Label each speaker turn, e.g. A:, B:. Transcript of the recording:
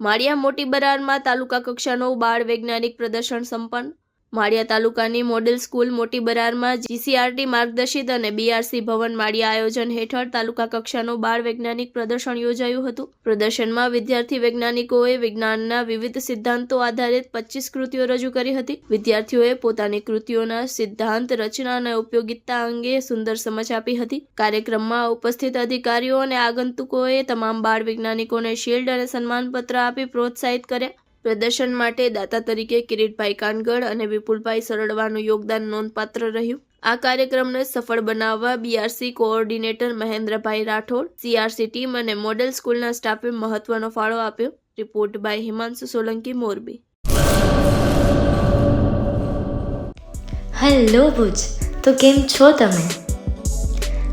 A: માળિયા મોટી બરારમાં તાલુકા કક્ષાનો બાળ વૈજ્ઞાનિક પ્રદર્શન સંપન્ન માળિયા તાલુકાની મોડેલ સ્કૂલ મોટી બરારમાં જીસીઆરટી માર્ગદર્શિત અને બીઆરસી ભવન માળિયા આયોજન હેઠળ તાલુકા કક્ષાનું બાળ વૈજ્ઞાનિક પ્રદર્શન યોજાયું હતું. પ્રદર્શનમાં વિદ્યાર્થી વૈજ્ઞાનિકોએ વિજ્ઞાનના વિવિધ સિદ્ધાંતો આધારિત પચીસ કૃતિઓ રજૂ કરી હતી. વિદ્યાર્થીઓએ પોતાની કૃતિઓના સિદ્ધાંત, રચના અને ઉપયોગિતા અંગે સુંદર સમજ આપી હતી. કાર્યક્રમમાં ઉપસ્થિત અધિકારીઓ અને આગંતુકોએ તમામ બાળ વૈજ્ઞાનિકોને શિલ્ડ અને સન્માનપત્ર આપી પ્રોત્સાહિત કર્યા. પ્રદર્શન માટે દાતા તરીકે કિરીટભાઈ કાનગડ અને વિપુલભાઈ સરડવાનું યોગદાન નોંધપાત્ર રહ્યું. આ કાર્યક્રમને સફળ બનાવવા બીઆરસી કોઓર્ડિનેટર મહેન્દ્રભાઈ રાઠોડ, સીઆરસી ટીમ અને મોડેલ સ્કૂલના સ્ટાફે મહત્વનો ફાળો આપ્યો. Report by Himanshu Solanki, Morbi.
B: Hello Bhuj, તો કેમ છો તમે?